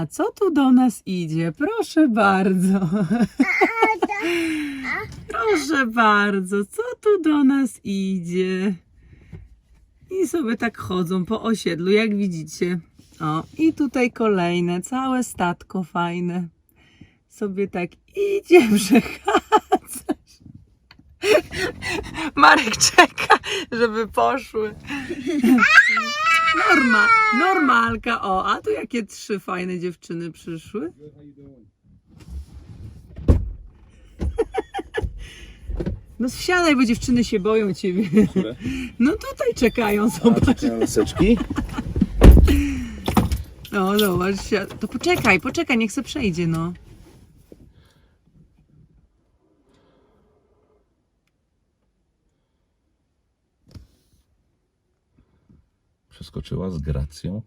A co tu do nas idzie? Proszę bardzo. Proszę bardzo, co tu do nas idzie? I sobie tak chodzą po osiedlu, jak widzicie. O, i tutaj kolejne, całe statko fajne. Sobie tak idzie przechadzać. Marek czeka, żeby poszły. Norma, normalka. O, a tu jakie trzy fajne dziewczyny przyszły. No wsiadaj, bo dziewczyny się boją ciebie. No tutaj czekają, zobacz. Laseczki? No zobacz, wsiad- to poczekaj, poczekaj, niech se przejdzie, no. Przeskoczyła z gracją.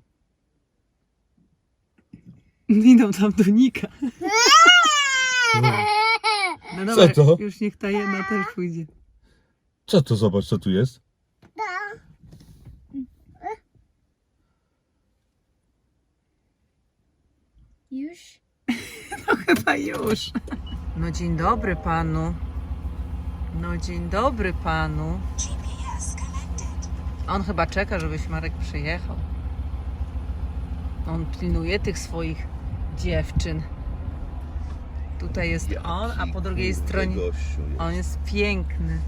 Idą tam do Nika. No dobra, to? już niech ta jedna też pójdzie. Co to zobacz, co tu jest? Już? No chyba już. No dzień dobry panu. No dzień dobry panu. On chyba czeka, żebyś Marek przyjechał. On pilnuje tych swoich dziewczyn. Tutaj jest on, a po drugiej stronie on jest piękny.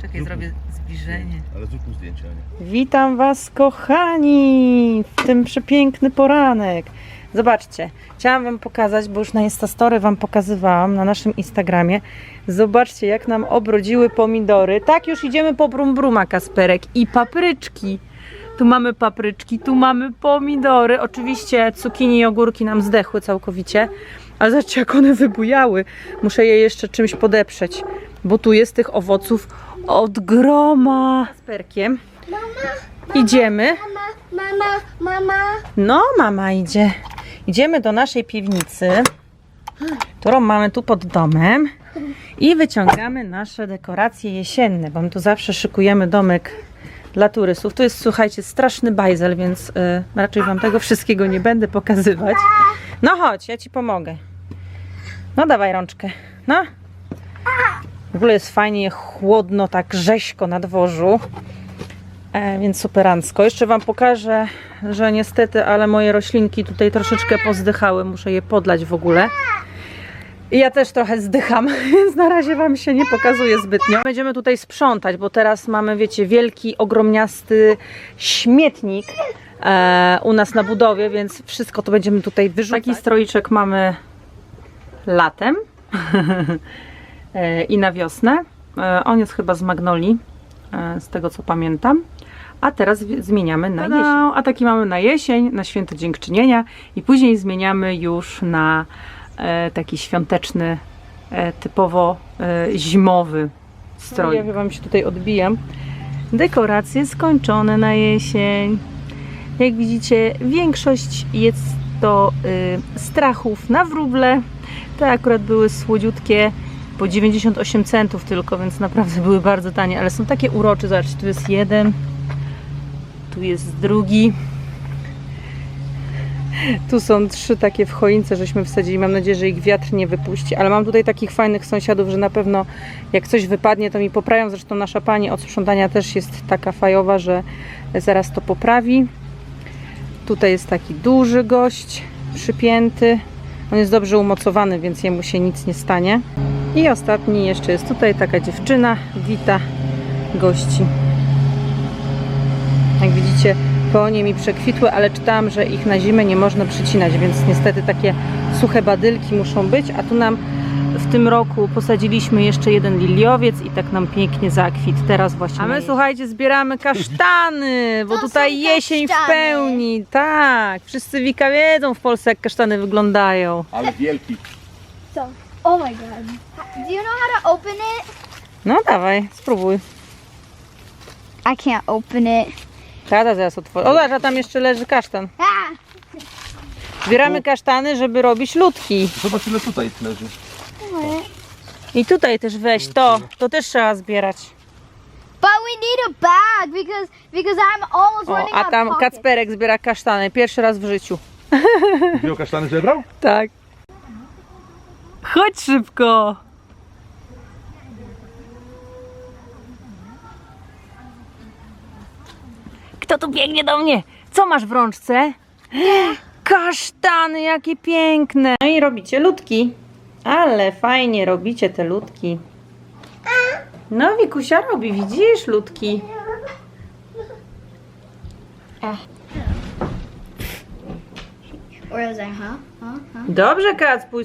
Czekaj, zrobię zbliżenie. Ale zrób mu zdjęcie, Ania. Witam Was, kochani, w tym przepiękny poranek. Zobaczcie, chciałam Wam pokazać, bo już na Instastory Wam pokazywałam na naszym Instagramie. Zobaczcie, jak nam obrodziły pomidory. Tak, już idziemy po brumbruma, Kasperek, i papryczki. Tu mamy papryczki, tu mamy pomidory. Oczywiście cukinii i ogórki nam zdechły całkowicie, ale zobaczcie, jak one wybujały. Muszę je jeszcze czymś podeprzeć, bo tu jest tych owoców od groma. Kasperkiem. Idziemy. Mama, mama, mama. No, mama idzie. Idziemy do naszej piwnicy, którą mamy tu pod domem i wyciągamy nasze dekoracje jesienne, bo my tu zawsze szykujemy domek dla turystów. Tu jest, słuchajcie, straszny bajzel, więc y, raczej Wam tego wszystkiego nie będę pokazywać. No chodź, ja Ci pomogę. No dawaj rączkę. No. W ogóle jest fajnie chłodno, tak rzeźko na dworzu. E, więc superancko. Jeszcze Wam pokażę, że niestety, ale moje roślinki tutaj troszeczkę pozdychały. Muszę je podlać w ogóle. I ja też trochę zdycham, więc na razie Wam się nie pokazuje zbytnio. Będziemy tutaj sprzątać, bo teraz mamy, wiecie, wielki, ogromniasty śmietnik e, u nas na budowie, więc wszystko to będziemy tutaj wyrzucać. Taki stroiczek mamy latem i na wiosnę. E, on jest chyba z magnolii, e, z tego co pamiętam. A teraz zmieniamy na jesień. A taki mamy na jesień, na święto dziękczynienia i później zmieniamy już na e, taki świąteczny, e, typowo e, zimowy strój. Ja Wam się tutaj odbijam. Dekoracje skończone na jesień. Jak widzicie, większość jest to y, strachów na wróble. Te akurat były słodziutkie, po 98 centów tylko, więc naprawdę były bardzo tanie, ale są takie urocze. Zobaczcie, tu jest jeden, tu jest drugi. Tu są trzy takie w choince, żeśmy wsadzili. Mam nadzieję, że ich wiatr nie wypuści, ale mam tutaj takich fajnych sąsiadów, że na pewno jak coś wypadnie, to mi poprawią. Zresztą nasza pani od sprzątania też jest taka fajowa, że zaraz to poprawi. Tutaj jest taki duży gość przypięty. On jest dobrze umocowany, więc jemu się nic nie stanie. I ostatni jeszcze jest tutaj taka dziewczyna, wita gości. Jak widzicie, konie mi przekwitły, ale czytałam, że ich na zimę nie można przycinać, więc niestety takie suche badylki muszą być. A tu nam w tym roku posadziliśmy jeszcze jeden liliowiec i tak nam pięknie zakwit. Teraz właśnie. A my słuchajcie, zbieramy kasztany, bo To tutaj jesień w kasztany. pełni. Tak, wszyscy Wika wiedzą w Polsce, jak kasztany wyglądają. Ale wielki. So, oh my god. Do you know how to open it? No dawaj, spróbuj. I can't open it. Tata zaraz otworzy. O, zobacz, a tam jeszcze leży kasztan. Ah! Zbieramy kasztany, żeby robić ludki. Zobacz ile tutaj leży. I tutaj też weź to. To też trzeba zbierać. But we need a bag because because I'm almost O, running a out tam of pockets. Kacperek zbiera kasztany. Pierwszy raz w życiu. Wziął kasztany zebrał? Tak. Chodź szybko. Kto tu biegnie do mnie? Co masz w rączce? Kasztany, jakie piękne. No i robicie ludki. Ale fajnie robicie te ludki. No, Wikusia robi, widzisz, ludki. Or huh? Huh? Huh? Dobrze.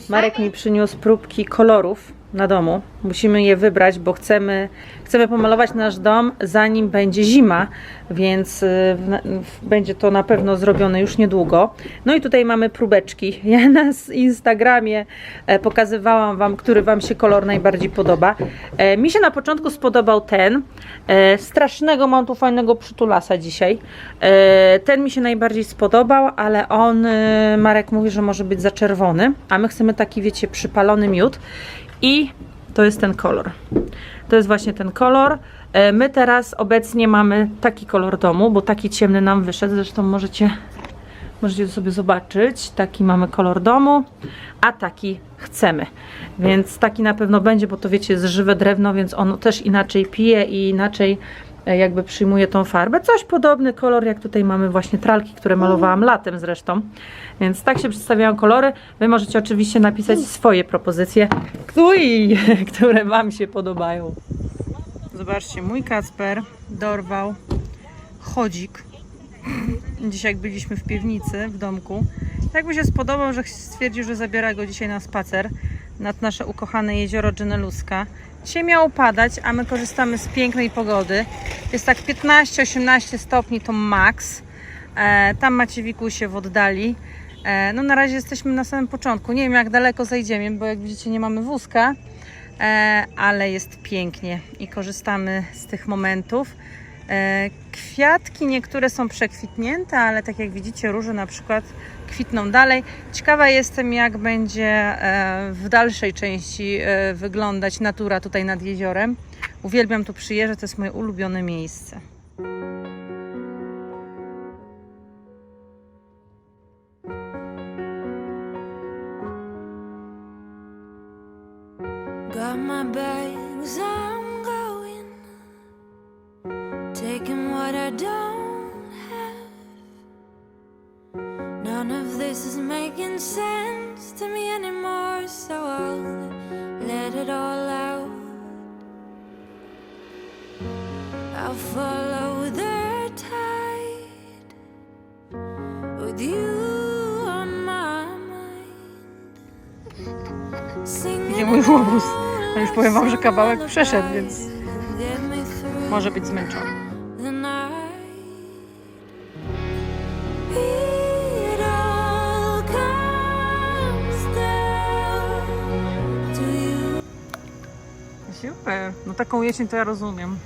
Marek mi przyniósł próbki kolorów na domu. Musimy je wybrać, bo chcemy, chcemy pomalować nasz dom zanim będzie zima, więc y, w- w- będzie to na pewno zrobione już niedługo. No i tutaj mamy próbeczki. Ja na Instagramie e, pokazywałam Wam, który Wam się kolor najbardziej podoba. E, Mi się na początku spodobał ten. E, Strasznego mam tu fajnego przytulasa dzisiaj. Ten mi się najbardziej spodobał, ale on, e, Marek mówi, że może być za czerwony, a my chcemy taki, wiecie, przypalony miód. I to jest ten kolor. To jest właśnie ten kolor. E, My teraz obecnie mamy taki kolor domu, bo taki ciemny nam wyszedł. Zresztą możecie, możecie sobie zobaczyć. Taki mamy kolor domu, a taki chcemy. Więc taki na pewno będzie, bo to wiecie, jest żywe drewno, więc ono też inaczej pije i inaczej jakby przyjmuje tą farbę. Coś podobny kolor, jak tutaj mamy właśnie tralki, które malowałam latem zresztą. Więc tak się przedstawiają kolory. Wy możecie oczywiście napisać swoje propozycje, Uj, które Wam się podobają. Zobaczcie, mój Kacper dorwał chodzik. Dzisiaj jak byliśmy w piwnicy w domku. Tak mu się spodobał, że stwierdził, że zabiera go dzisiaj na spacer nad nasze ukochane jezioro Geneluska. Dzisiaj miało padać, a my korzystamy z pięknej pogody. Jest tak 15-18 stopni to max. E, tam macie Wikusie w oddali. E, no na razie jesteśmy na samym początku. Nie wiem jak daleko zajdziemy, bo jak widzicie nie mamy wózka, e, ale jest pięknie i korzystamy z tych momentów. E, kwiatki niektóre są przekwitnięte, ale tak jak widzicie róże na przykład kwitną dalej. Ciekawa jestem jak będzie e, w dalszej części e, wyglądać natura tutaj nad jeziorem. Uwielbiam tu przyjeżdżać, to jest moje ulubione miejsce. Got my bags, what I don't have. None of this is making sense to me anymore, so I'll let it all out. I'll follow the tide with you on my mind. Singing Idzie mój łobuz. A już powiem wam, że kawałek przeszedł, więc może być zmęczony. Taką jesień to ja rozumiem.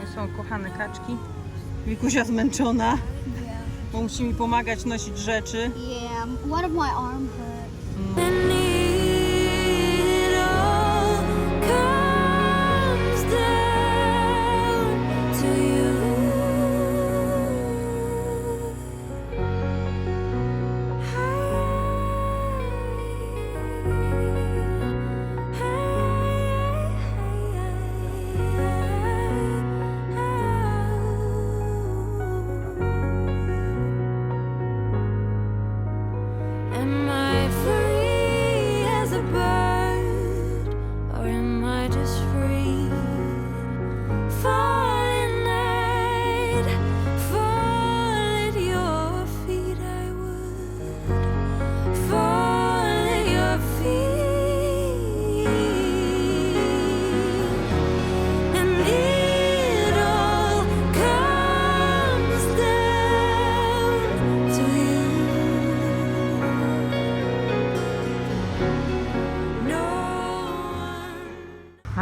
To są kochane kaczki. Wikusia zmęczona, bo musi mi pomagać nosić rzeczy. Yeah, one of my arm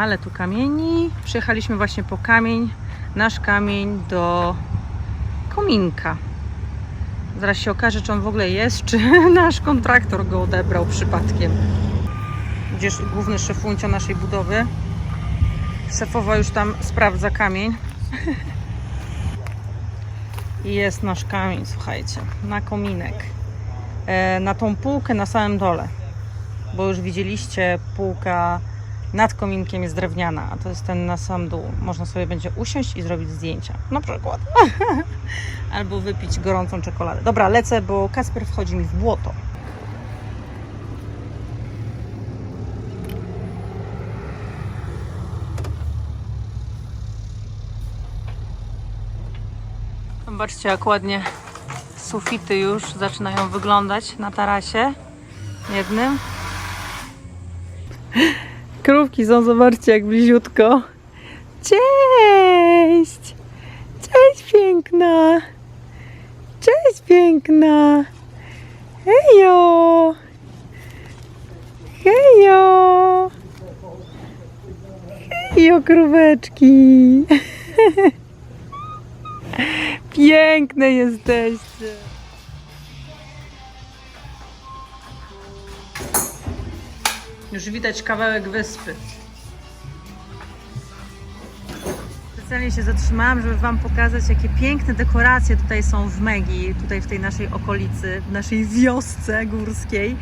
Ale tu kamieni. Przyjechaliśmy właśnie po kamień, nasz kamień do kominka. Zaraz się okaże, czy on w ogóle jest, czy nasz kontraktor go odebrał przypadkiem. Gdzież główny szefuncio naszej budowy. Szefowa już tam sprawdza kamień. I jest nasz kamień, słuchajcie, na kominek. E, na tą półkę na samym dole. Bo już widzieliście, półka nad kominkiem jest drewniana, a to jest ten na sam dół. Można sobie będzie usiąść i zrobić zdjęcia. Na przykład. Albo wypić gorącą czekoladę. Dobra, lecę, bo Kasper wchodzi mi w błoto. Zobaczcie, jak ładnie sufity już zaczynają wyglądać na tarasie jednym. Krówki są, zobaczcie, jak bliziutko. Cześć! Cześć, piękna! Cześć, piękna! Hejo! Hejo! Hejo, króweczki! Piękne jesteście! Już widać kawałek wyspy. Specjalnie się zatrzymałam, żeby Wam pokazać, jakie piękne dekoracje tutaj są w Megi, tutaj w tej naszej okolicy, w naszej wiosce górskiej.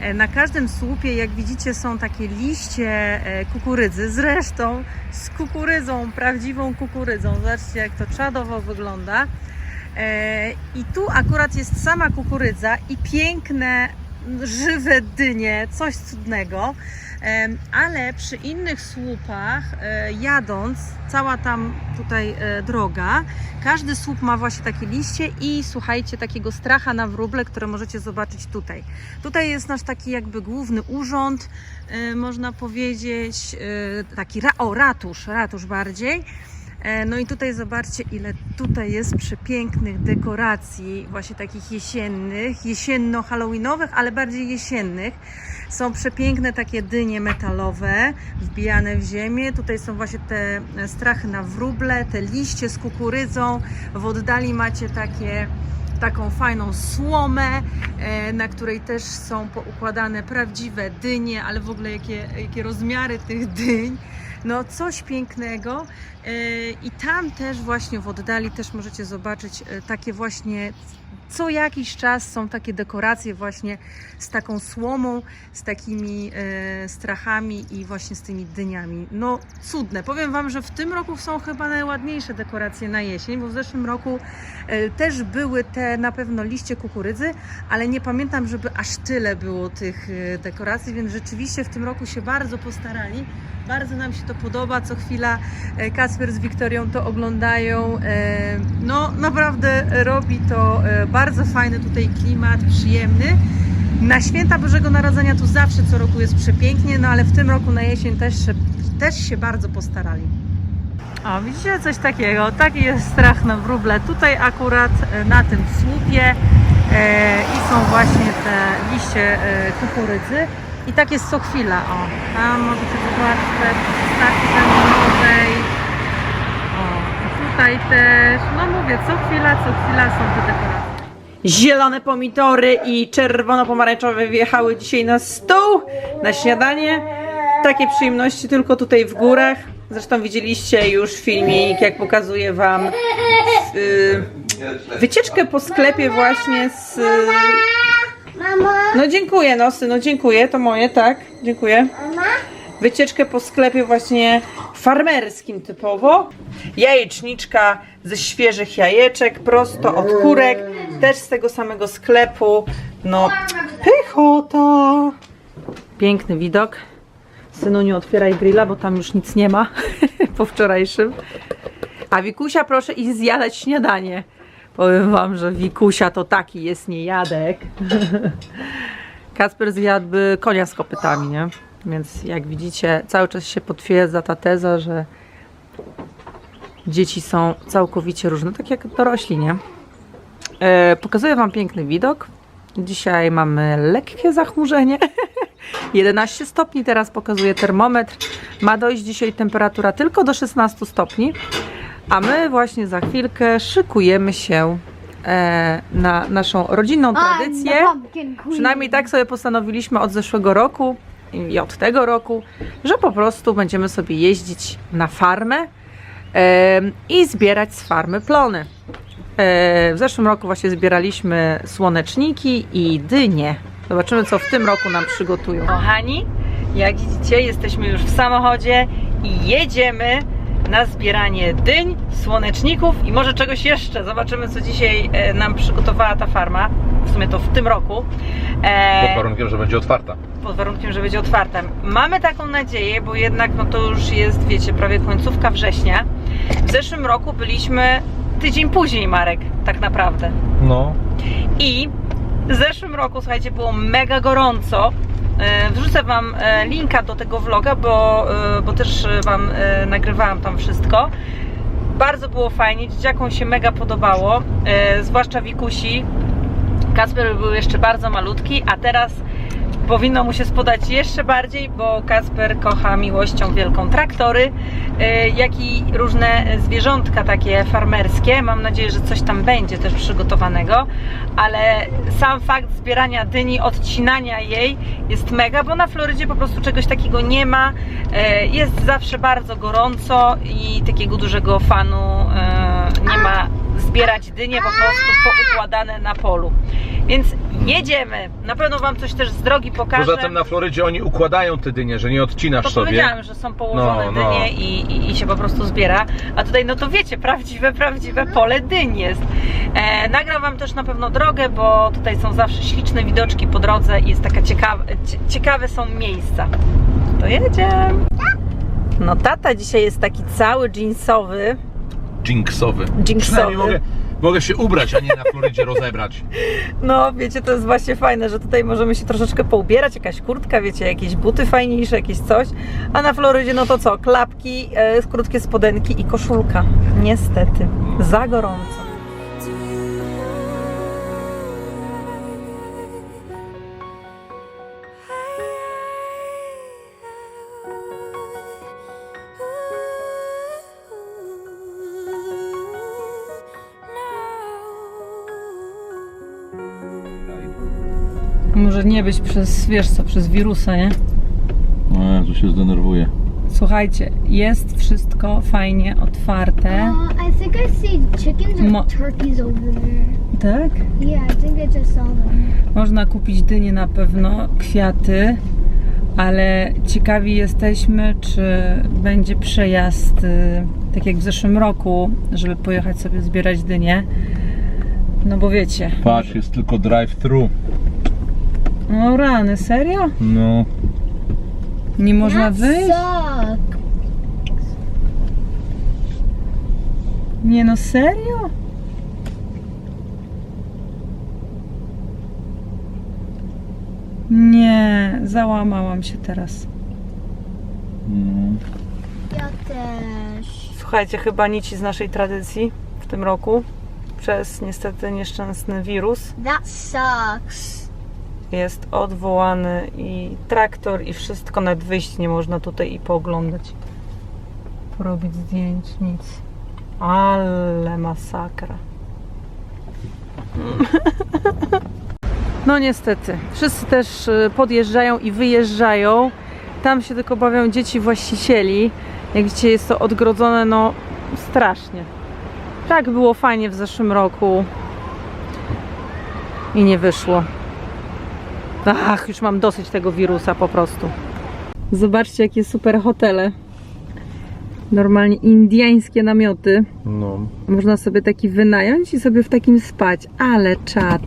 E, Na każdym słupie, jak widzicie, są takie liście e, kukurydzy, zresztą z kukurydzą, prawdziwą kukurydzą. Zobaczcie, jak to czadowo wygląda. E, I tu akurat jest sama kukurydza i piękne, żywe dynie, coś cudnego. Ale przy innych słupach, e, jadąc, cała tam tutaj e, droga, każdy słup ma właśnie takie liście i słuchajcie, takiego stracha na wróble, które możecie zobaczyć tutaj. Tutaj jest nasz taki jakby główny urząd, e, można powiedzieć, taki o, ratusz, ratusz bardziej. E, No i tutaj zobaczcie, ile tutaj jest przepięknych dekoracji, właśnie takich jesiennych, jesienno-halloweenowych, ale bardziej jesiennych. Są przepiękne takie dynie metalowe, wbijane w ziemię. Tutaj są właśnie te strachy na wróble, te liście z kukurydzą. W oddali macie takie taką fajną słomę, e, na której też są poukładane prawdziwe dynie, ale w ogóle jakie, jakie rozmiary tych dyń. No coś pięknego. E, I tam też właśnie w oddali też możecie zobaczyć e, takie właśnie co jakiś czas są takie dekoracje właśnie z taką słomą, z takimi e, strachami i właśnie z tymi dyniami. No cudne. Powiem Wam, że w tym roku są chyba najładniejsze dekoracje na jesień, bo w zeszłym roku e, też były te na pewno liście kukurydzy, ale nie pamiętam, żeby aż tyle było tych e, dekoracji, więc rzeczywiście w tym roku się bardzo postarali. Bardzo nam się to podoba. Co chwila e, Kasper z Wiktorią to oglądają. E, No, naprawdę robi to e, bardzo fajny tutaj klimat, przyjemny. Na święta Bożego Narodzenia tu zawsze co roku jest przepięknie, no ale w tym roku na jesień też, też się bardzo postarali. O, widzicie coś takiego? Taki jest strach na wróble. Tutaj akurat e, na tym słupie e, i są właśnie te liście e, kukurydzy. I tak jest co chwila. O, tam możecie zobaczyć te staki węglowej. O, tutaj też. No mówię, co chwila, co chwila są te dekoracje. Zielone pomidory i czerwono-pomarańczowe wjechały dzisiaj na stół, na śniadanie. Takie przyjemności tylko tutaj w górach. Zresztą widzieliście już filmik, jak pokazuję Wam y, wycieczkę po sklepie właśnie z... Mama, No dziękuję, no synu, dziękuję, to moje, tak, dziękuję. Wycieczkę po sklepie właśnie farmerskim typowo. Jajeczniczka ze świeżych jajeczek, prosto od kurek, też z tego samego sklepu. No, pychota! Piękny widok. Synu, nie otwieraj grilla, bo tam już nic nie ma po wczorajszym. A Wikusia, proszę iść zjadać śniadanie. Powiem wam, że Wikusia to taki jest niejadek. Kasper zjadłby konia z kopytami, nie? Więc jak widzicie, cały czas się potwierdza ta teza, że dzieci są całkowicie różne, tak jak dorośli, nie? E, pokazuję Wam piękny widok. Dzisiaj mamy lekkie zachmurzenie. 11 stopni teraz pokazuje termometr. Ma dojść dzisiaj temperatura tylko do 16 stopni. A my właśnie za chwilkę szykujemy się e, na naszą rodzinną tradycję. Pumpkin queen. Przynajmniej tak sobie postanowiliśmy od zeszłego roku i od tego roku, że po prostu będziemy sobie jeździć na farmę em, i zbierać z farmy plony. E, W zeszłym roku właśnie zbieraliśmy słoneczniki i dynie. Zobaczymy, co w tym roku nam przygotują. Kochani, jak widzicie, jesteśmy już w samochodzie i jedziemy na zbieranie dyń, słoneczników i może czegoś jeszcze. Zobaczymy, co dzisiaj e, nam przygotowała ta farma. W sumie to w tym roku. E, Pod warunkiem, że będzie otwarta. pod warunkiem, że będzie otwarta. Mamy taką nadzieję, bo jednak no to już jest, wiecie, prawie końcówka września. W zeszłym roku byliśmy tydzień później, Marek, tak naprawdę. No. I w zeszłym roku, słuchajcie, było mega gorąco. E, Wrzucę Wam e, linka do tego vloga, bo, e, bo też Wam nagrywałam tam wszystko. Bardzo było fajnie, dzieciakom się mega podobało, zwłaszcza Wikusi. Kasper był jeszcze bardzo malutki, a teraz powinno mu się spodać jeszcze bardziej, bo Kasper kocha miłością wielką traktory, e, jak i różne zwierzątka takie farmerskie. Mam nadzieję, że coś tam będzie też przygotowanego, ale sam fakt zbierania dyni, odcinania jej jest mega, bo na Florydzie po prostu czegoś takiego nie ma. E, Jest zawsze bardzo gorąco i takiego dużego fanu e, nie ma zbierać dynie po prostu poukładane na polu. Więc jedziemy. Na pewno Wam coś też z drogi pokażę. Poza tym na Florydzie oni układają te dynie, że nie odcinasz To sobie. powiedziałem, że są położone No, no. dynie i, i, i się po prostu zbiera. A tutaj, no to wiecie, prawdziwe, prawdziwe pole dyń jest. E, nagram Wam też na pewno drogę, bo tutaj są zawsze śliczne widoczki po drodze i jest taka ciekawe, cie, ciekawe są miejsca. To jedziemy. No tata dzisiaj jest taki cały jeansowy. Jinksowy. Przynajmniej mogę, mogę się ubrać, a nie na Florydzie rozebrać. No, wiecie, to jest właśnie fajne, że tutaj możemy się troszeczkę poubierać, jakaś kurtka, wiecie, jakieś buty fajniejsze, jakieś coś. A na Florydzie, no to co? Klapki, e, krótkie spodenki i koszulka. Niestety, za gorąco. Może nie być przez, wiesz co, przez wirusa, nie? No, tu się zdenerwuję. Słuchajcie, jest wszystko fajnie otwarte. Uh, I think I see chickens or Mo- turkeys over there. Tak? Yeah, I think I just saw them. Można kupić dynie na pewno, kwiaty, ale ciekawi jesteśmy, czy będzie przejazd, y, tak jak w zeszłym roku, żeby pojechać sobie zbierać dynie. No bo wiecie, Patrz, jest tylko drive-thru. No rany, serio? No. Nie można wyjść? Suck. Nie no, serio? Nie, załamałam się teraz. no. Ja też. Słuchajcie, chyba nici z naszej tradycji w tym roku przez niestety nieszczęsny wirus That sucks. Jest odwołany i traktor i wszystko, nawet wyjść nie można tutaj i pooglądać. Porobić zdjęć, nic. Ale masakra. No niestety, wszyscy też y, podjeżdżają i wyjeżdżają. Tam się tylko bawią dzieci właścicieli. Jak widzicie, jest to odgrodzone, no strasznie. Tak było fajnie w zeszłym roku i nie wyszło. Ach, już mam dosyć tego wirusa po prostu. Zobaczcie, jakie super hotele. Normalnie indiańskie namioty. No. Można sobie taki wynająć i sobie w takim spać. Ale czad.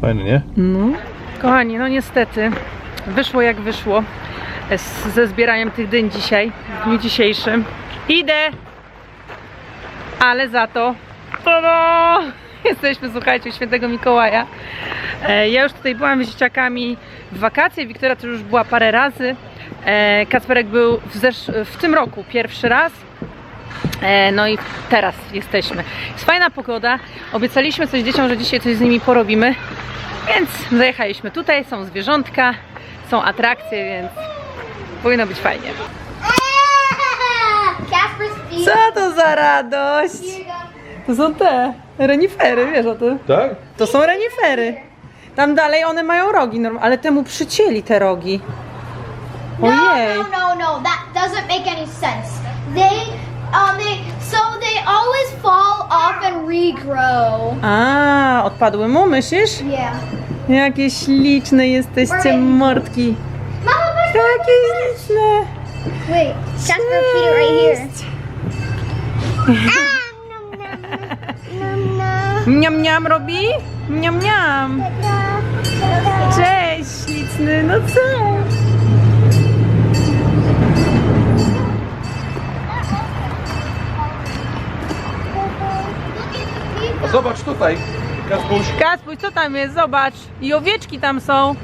Fajny, nie? No. Kochani, no niestety wyszło jak wyszło z, ze zbieraniem tych dyń dzisiaj, w dniu dzisiejszym. Idę! Ale za to tada! jesteśmy, słuchajcie, u świętego Mikołaja. E, ja już tutaj byłam z dzieciakami w wakacje, Wiktoria to już była parę razy. E, Kacperek był w, zesz- w tym roku pierwszy raz. E, No i teraz jesteśmy. Jest fajna pogoda. Obiecaliśmy coś dzieciom, że dzisiaj coś z nimi porobimy. Więc zajechaliśmy tutaj, są zwierzątka, są atrakcje, więc powinno być fajnie. Co to za radość? To są te renifery, wiesz o tym? Tak? To są renifery. Tam dalej one mają rogi, norm- ale temu przycięli te rogi. Ojej. No, no, no, no. That doesn't make any sense. They, um, they, so they always fall off and regrow. A, odpadły mu, myślisz? Yeah. Jakie śliczne jesteście mordki. Mama, push Takie śliczne. Wait, put it right here. Mniam, mniam robi? Mniam, mniam. Cześć, śliczny, no cześć. No zobacz tutaj, Kaspuś. Kaspuś, co tam jest? Zobacz. I owieczki tam są.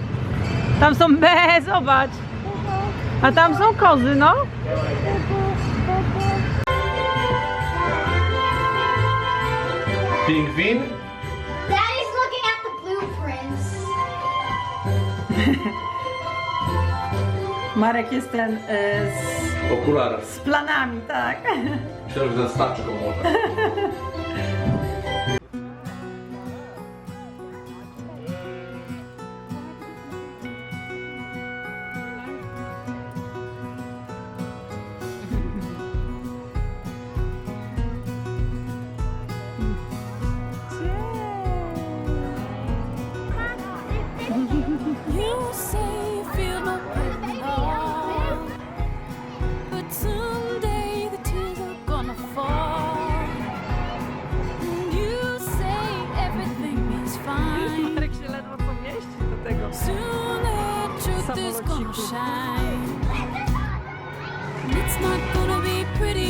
Tam są B, zobacz. A tam są kozy, no. Pingwin. Daddy's looking at the blueprints. Marek jest ten e, z, Okular. z planami, tak. Myślałem, że ze staczką może. shine. It's not gonna be pretty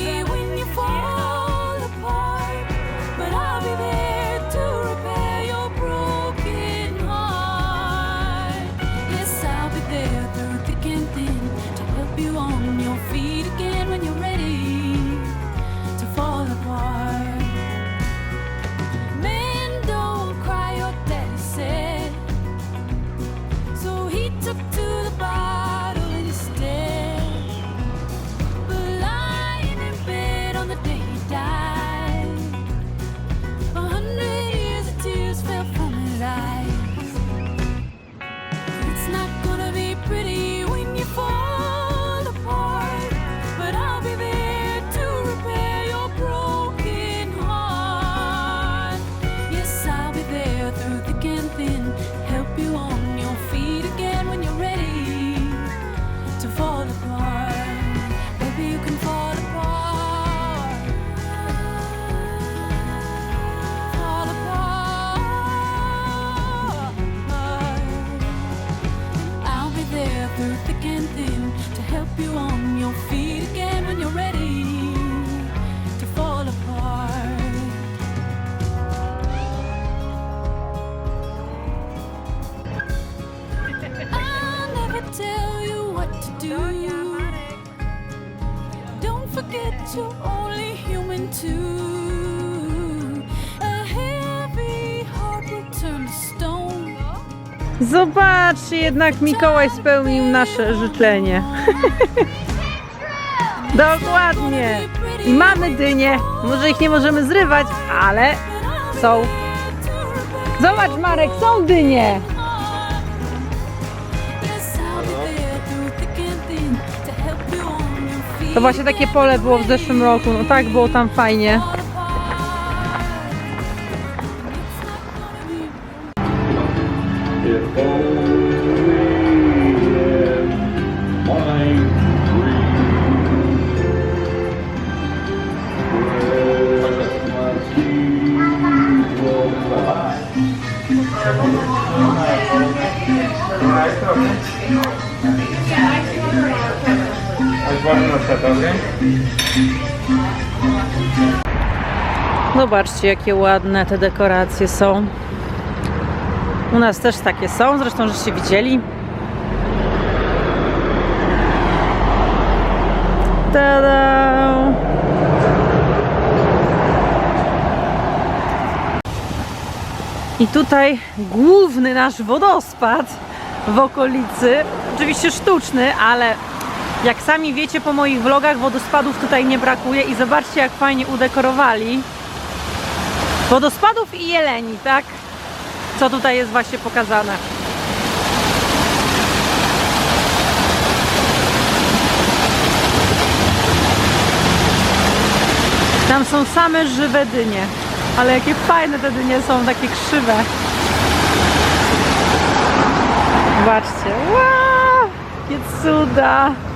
Zobaczcie, jednak Mikołaj spełnił nasze życzenie. Dokładnie. I mamy dynie. Może ich nie możemy zrywać, ale są. Zobacz Marek, są dynie. To właśnie takie pole było w zeszłym roku. No tak, było tam fajnie. Zobaczcie, jakie ładne te dekoracje są. U nas też takie są, zresztą żeście widzieli. Tada! I tutaj główny nasz wodospad w okolicy. Oczywiście sztuczny, ale jak sami wiecie po moich vlogach, wodospadów tutaj nie brakuje i zobaczcie jak fajnie udekorowali. Wodospadów i jeleni, tak? Co tutaj jest właśnie pokazane. Tam są same żywe dynie. Ale jakie fajne te dynie są, takie krzywe. Zobaczcie. Wow! Jakie cuda!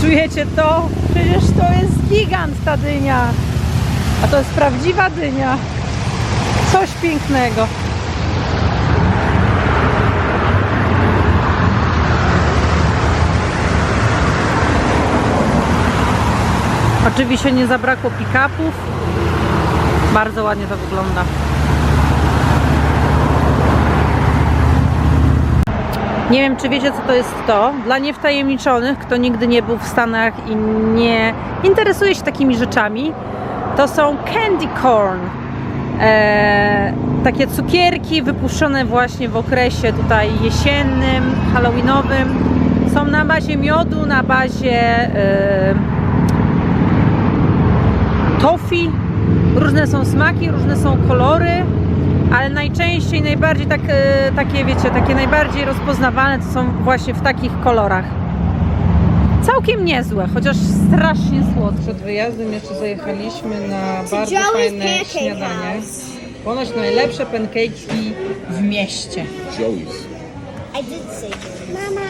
Czujecie to? Przecież to jest gigant ta dynia. A to jest prawdziwa dynia. Coś pięknego. Oczywiście nie zabrakło pick-upów. Bardzo ładnie to wygląda. Nie wiem, czy wiecie, co to jest to. Dla niewtajemniczonych, kto nigdy nie był w Stanach i nie interesuje się takimi rzeczami, to są candy corn. E, takie cukierki wypuszczone właśnie w okresie tutaj jesiennym, halloweenowym. Są na bazie miodu, na bazie e, tofi. Różne są smaki, różne są kolory, ale najczęściej, najbardziej tak, e, takie, wiecie, takie najbardziej rozpoznawalne to są właśnie w takich kolorach. Całkiem niezłe, chociaż strasznie słodkie. Przed wyjazdem jeszcze zajechaliśmy na bardzo fajne śniadanie. Ponoć najlepsze pancake'i w mieście. Joey's. I did say Mama.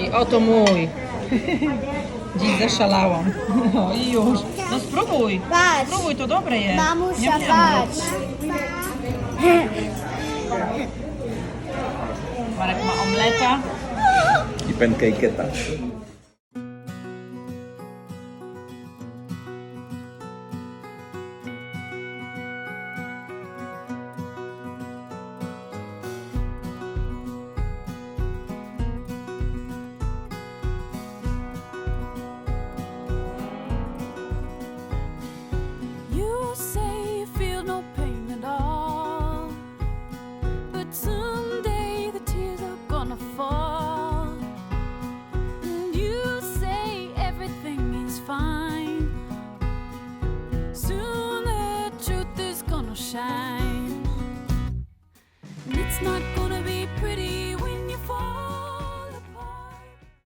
I oto mój. Dziś zaszalałam. No i już. No spróbuj. Patrz. Spróbuj, to dobre jest. Mamusia, niam. patrz. Marek ma omleta. I pancake'eta.